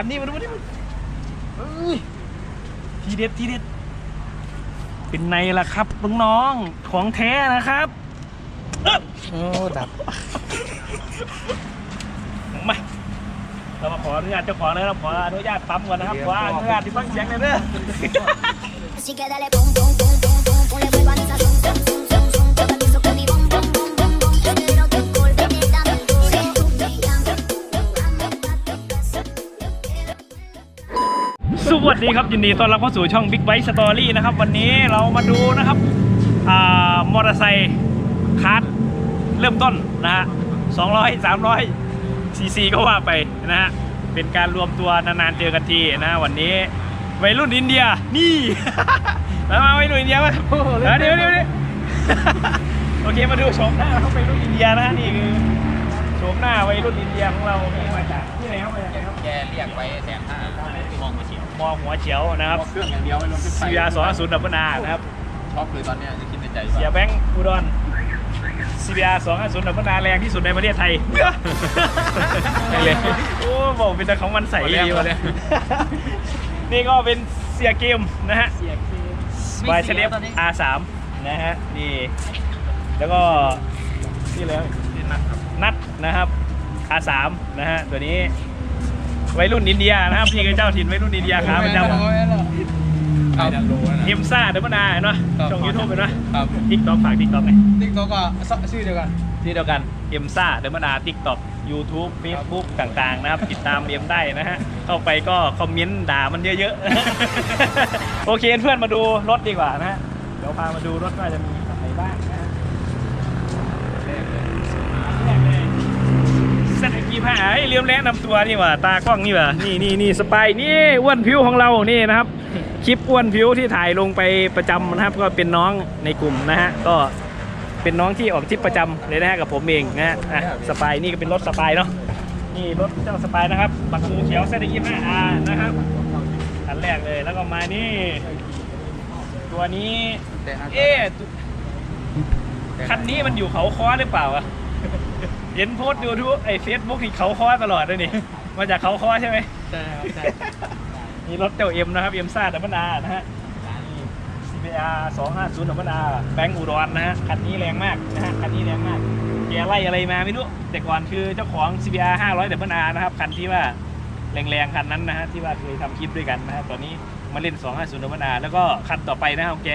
คันนี้มาดูมาดิเอ้ยทีเด็ดทีเด็ด เป็นไงล่ะครับน้องๆของแท้นะครับเอ้อโอ้ดับมาเรามาขออนุญาตเจ้าของเลยเราขออนุญาตปั๊มก่อนนะครับขออนุญาตที่ฟังเสียงหน่อยเด้อ สวัสดีครับยินดีต้อนรับเข้าสู่ช่อง Big Bike Story นะครับ วันนี้เรามาดูนะครับอ่ามอเตอร์ไซค์คาร์ดเริ่มต้นนะฮะ200 300ซีซีก็ว่าไปนะฮะเป็นการรวมตัวนานๆเจอกันทีนะวันนี้วัยรุ่นอินเดียนี่ มามาวัยรุ่นอินเดียมาเดี๋ยวเดี๋ยวเดี๋ยวเดี๋ยวโอเคมาดูโฉมหน้าเขาวัยรุ่นอินเดียนะนี่คือโฉมหน้าวัยรุ่นอินเดียของเรา แกเรียกไว้แสนห้ามองมาเฉียวมองหัวเฉียวนะครับเครื่องอย่างเดียวไม่รวมขึ้นไปซียาสองศูนย์ดับเบิลอานะครับชอบคือตอนเนี้ยจะคิดในใจเสียว่าแบงค์อุดรซีบีอาร์สองศูนย์ดับเบิลอาแรงที่สุดในประเทศไทยแรงเลยโอ้บอกเป็นแต่ของมันใสดีวะเนี่ยนี่ก็เป็นเสียเกมนะฮะบายเชเลฟ R3 นะฮะนี่แล้วก็นี่เลยนัดครับนัดนะครับ R3 นะฮะตัวนี้ วัยรุ่นอินเดียนะครับพี่คือเจ้าถิ่นวัยรุ่นอินเดียขาประจำไอ้ดันโลนะเอ็มซ่าเดบิลอาเห็นปะครับช่องยูทูบเห็นปะครับทิกต็อกฝากทิกต็อกไงติ๊กต็อกก็ชื่อเดียวกันที่เดียวกันเอ็มซ่าเดบิลอาทิกต็อกยูทูบเฟซบุ๊กต่างๆนะครับ ติดตามเอ็มได้นะฮะ เข้าไปก็คอมเมนต์ด่ามันเยอะๆ โอเคเพื่อนมาดูรถดีกว่านะฮะ เดี๋ยวพามาดูรถว่าจะมีอะไรบ้างนะฮะแรกเลย เส้นกีผ้าไอ้เลี้ยมแนะนำตัวนี่ว่าตากล้องนี่ว่านี่นี่นี่สไปนี่อ้วนผิวของเรานี่นะครับ คลิปอ้วนผิวที่ถ่ายลงไปประจำนะครับ ก็เป็นน้องในกลุ่มนะฮะก็เป็นน้องที่ออกทริปประจำเลยนะฮะกับผมเองนะฮะอะสปนี่ก็เป็นรถสไปเนาะนี่รถเจ้าสไปนะครับบักมูเขียวเส้นยี่ห้าอานะครับคันแรกเลยแล้วก็มานี่ ตัวนี้เอ๊ะคันนี้มันอยู่เขาค้อหรือเปล่าอะ เห็นโพสต์ยูทูบไอเฟซบุ๊กที่เขาค้อตลอดเลยนี่ มาจากเขาค้อใช่ไหมใช่ครับใช่นี่รถเจ้าเอ็มนะครับเอ็มซ่าดับเบิลอานะฮะ CBR 250ดับเบิลอาแบงค์อุดรนะฮะ คันนี้แรงมากนะฮะ คันนี้แรงมากแกไล่อะไรมาไม่รู้ แต่ก่อนคือเจ้าของ CBR 500ดับเบิลอานะครับ คันที่ว่าแรงๆคันนั้นนะฮะ ที่ว่าเคยทำคลิปด้วยกันนะฮะ ตอนนี้มาเล่น 250ดับเบิลอาแล้วก็คันต่อไปนะครับแก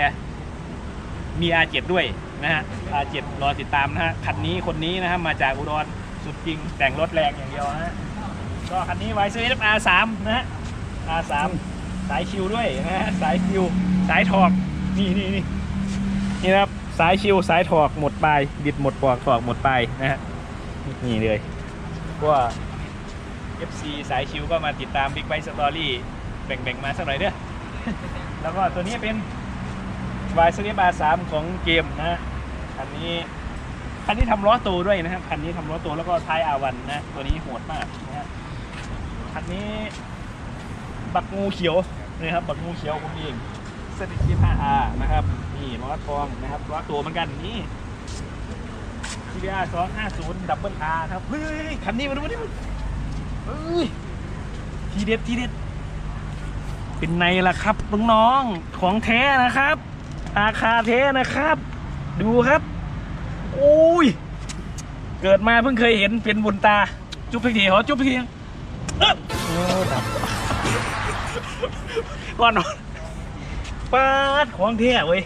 มี R7 ด้วย นะฮะ R7 รอติดตามนะฮะคันนี้คนนี้นะครับมาจากอุดรสุดจริงแต่งรถแรงอย่างเดียวนะฮะก็คันนี้ไวซื้อ R3 นะฮะ R3 สายคิวด้วยนะฮะสายคิวสายถอกนี่นี่นี่นี่นะครับสายคิวสายถอกหมดไปบิดหมดปอกถอกหมดไปนะฮะนี่เลยก็ FC สายคิวก็มาติดตาม Big Bike Story แบ่งๆมาสักหน่อยเด้อแล้วก็ตัวนี้เป็น y s l i p R3 ของเกมนะ คันนี้คันนี้ทำล้อโตด้วยนะครับคันนี้ทำล้อโตแล้วก็ท้ายอาวันนะ ตัวนี้โหดมากนะฮะคันนี้ บักงูเขียวนะครับ บักงูเขียวผมเองเซติกีผ้าอานะครับนี่ล้อทองนะครับล้อตัวเหมือนกันนี่ CBR 250ดับเบิลอาร์ครับเฮ้ยคันนี้มาดูดิเฮ้ยทีเด็ดทีเด็ดเป็นไงล่ะครับน้องๆของแท้นะครับ ราคาแท้นะครับ ดูครับ โอ้ย เกิดมาเพิ่งเคยเห็นเป็นบุญตา จุ๊บเพียงทีขอจุ๊บเพียงทีเอ๊ะโอ้ดับก่อนนอนปาดของแท้เว้ย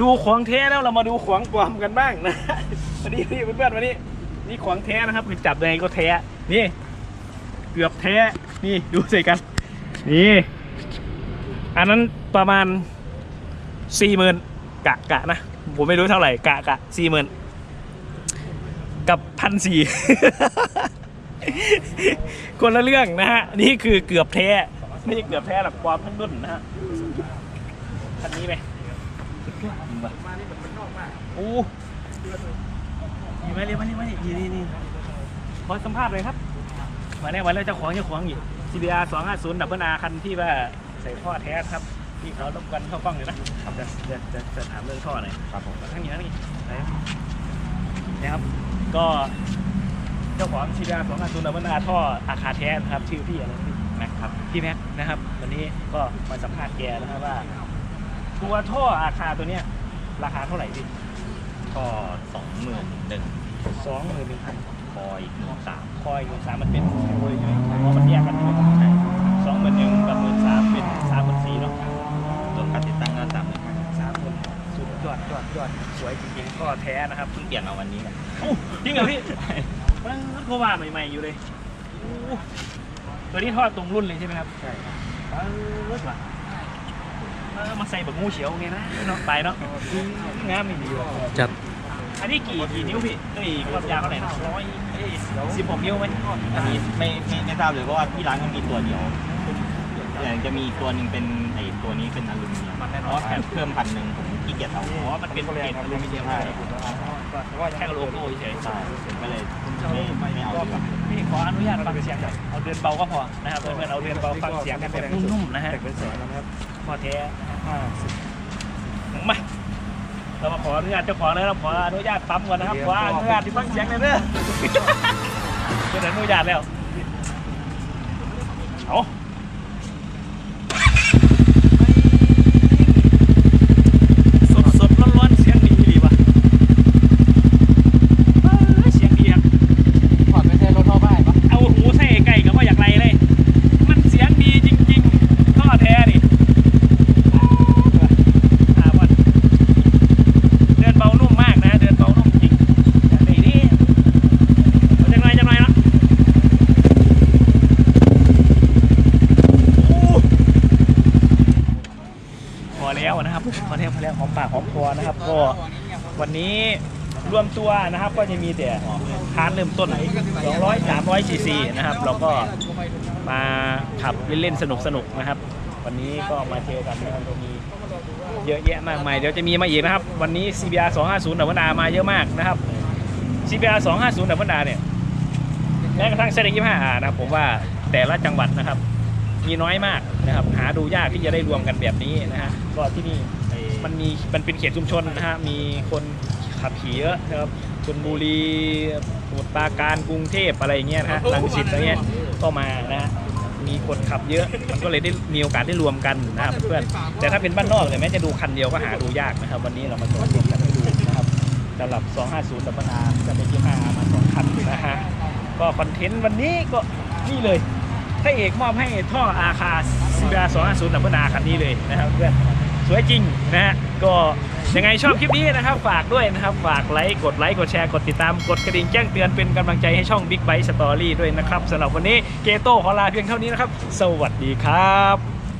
ดูของแท้แล้วเรามาดูของปลอมกันบ้างนะวันนี้นี่เพื่อนๆวันนี้ นี่ของแท้นะครับคือจับยังไงก็แท้ นี่ เกือบแท้ นี่ดูใส่กัน นี่ อันนั้นประมาณสี่หมื่นกะกะนะ ผมไม่รู้เท่าไหร่กะกะสี่หมื่นกับพันสี่คนละเรื่องนะฮะ นี่คือเกือบแท้ ไม่ใช่เกือบแท้หรอกปลอมทั้งดุนนะฮะคันนี้ไหมโอ้ยมาเรียมาเรียมาเรียนี่นี่นี่ขอสัมภาษณ์เลยครับมาแล้วมาแล้วเจ้าของเจ้าของอยู่ CBR 250ดับเบิลอาคันที่ว่าใส่ท่อแท้ครับ ที่เขารบกวนเข้ากล้องอยู่นะจะจะจะจะถามเรื่องท่อหน่อยครับผมทั้งนี้ทั้งนี้ไหนนะครับก็เจ้าของซีดาสองอาซูนดับเบิลอาท่ออาคาแท้นะครับชื่อพี่อะไรนะพี่แม็กครับพี่แม็กนะครับ วันนี้ก็มาสัมภาษณ์แกนะครับว่า ตัวท่ออาคาตัวเนี้ย ราคาเท่าไหร่พี่ก็สองหมื่นหนึ่งสองหมื่นหนึ่งพันคอยหนึ่งสามคอยหมื่นสามมันเป็นโอ้ยใช่ไหมเพราะมันแยกกันใช่ไหมใช่สองหมื่นหนึ่ง แท้นะครับเพิ่งเปลี่ยนมาวันนี้กันโอ้จริงเหรอพี่มันก็ว่าใหม่ๆอยู่เลยโอ้ตัวนี้ทอดตรงรุ่นเลยใช่ไหมครับใช่ครับเออเลิศว่ะเออมาใส่แบบงูเขียวไงนะเนาะไปเนาะงามไม่ดีว่ะจัดอันนี้กี่กี่นิ้วพี่เอ้ยความยาวเท่าไหร่นะร้อยสิบหกนิ้วไหมอันนี้ไม่ไม่ไม่ทราบเลยเพราะว่าที่ร้านมันมีตัวเดียวแต่ จะมีอีกตัวหนึ่งเป็นไอ้ตัวนี้เป็นอลูมิเนียมมันแน่นเพอน ราะว่าเพิ่มพันหนึ่งผมขี้เกียจเอาอ๋อมันเป็นเกรดอลูมิเนียมใช่แต่ว่าแค่โลโก้เฉยๆใช่ผมก็เลยไม่ไม่เอาดีกว่าพี่ขออนุญาตฟังเสียงหน่อยเอาเดือนเบาก็พอนะครับเพื่อนๆเอาเดือนเบาฟังเสียงกันแบบนุ่มๆนะฮะเป็นแสนนะครับพอแท้ห้าสิบมาเรามาขออนุญาตเจ้าของเลยเราขออนุญาตปั๊มก่อนนะครับขออนุญาตที่ฟังเสียงเลยเด้อเป็นอนุญาตแล้วเอาสดสดร้อนร้อนๆเสียงดีดีว่ะเอ้ยเสียงดีครับ ถอดไม่ใช่รถท่อบ้านปะ เอาหูใส่ไก่กับว่าอยากไรเลย มันเสียงดีจริงๆท่อแท้นี่อ่าวันเดินเบานุ่มมากนะ เดินเบานุ่มจริงอย่างนี้นี่เอาจังไรจังไรเนาะโอ้พอแล้ว นะครับพอแล้วพอแล้วหอมปากหอมคอนะครับก็วันนี้รวมตัวนะครับก็จะมีแต่ทานเริ่มต้น 200 300ซีซีนะครับเราก็มาขับเล่นๆสนุกๆนะครับ วันนี้ก็มาเจอกันนะครับก็มีเยอะแยะมากมายเดี๋ยวจะมีมาอีกนะครับ วันนี้ CBR 250ดับเบิลอามาเยอะมากนะครับ CBR 250ดับเบิลอาเนี่ยแม้กระทั่งเซตยี่ห้านะครับผมว่าแต่ละจังหวัดนะครับ มีน้อยมากนะครับ หาดูยากที่จะได้รวมกันแบบนี้นะฮะก็ที่นี่ไอ้มันมีมันเป็นเขตชุมชนนะฮะมีคนขับขี่เยอะนะครับชลบุรีสมุทรปราการกรุงเทพอะไรอย่างเงี้ยนะฮะรังสิตอะไรเงี้ยก็มานะฮะมีคนขับเยอะ มันก็เลยได้มีโอกาสได้รวมกันนะครับเพื่อนแต่ถ้าเป็นบ้านนอกเนี่ยแม้จะดูคันเดียวก็หาดูยากนะครับ วันนี้เรามาชมรวมกันให้ดูนะครับสำหรับ 250ดับเบิลอาร์จะเป็นยี่ห้ามาสองคันนะฮะก็คอนเทนต์วันนี้ก็นี่เลย พระเอกมอบให้ท่ออาคาซีบา250ดับเบิลอาร์คันนี้เลยนะครับเพื่อนสวยจริงนะฮะก็ยังไงชอบคลิปนี้นะครับ ฝากด้วยนะครับ ฝากไลค์กดไลค์กดแชร์กดติดตามกดกระดิ่งแจ้งเตือนเป็นกำลังใจให้ช่อง Big Bite Story ด้วยนะครับสำหรับวันนี้เกโต้ขอลาเพียงเท่านี้นะครับ สวัสดีครับ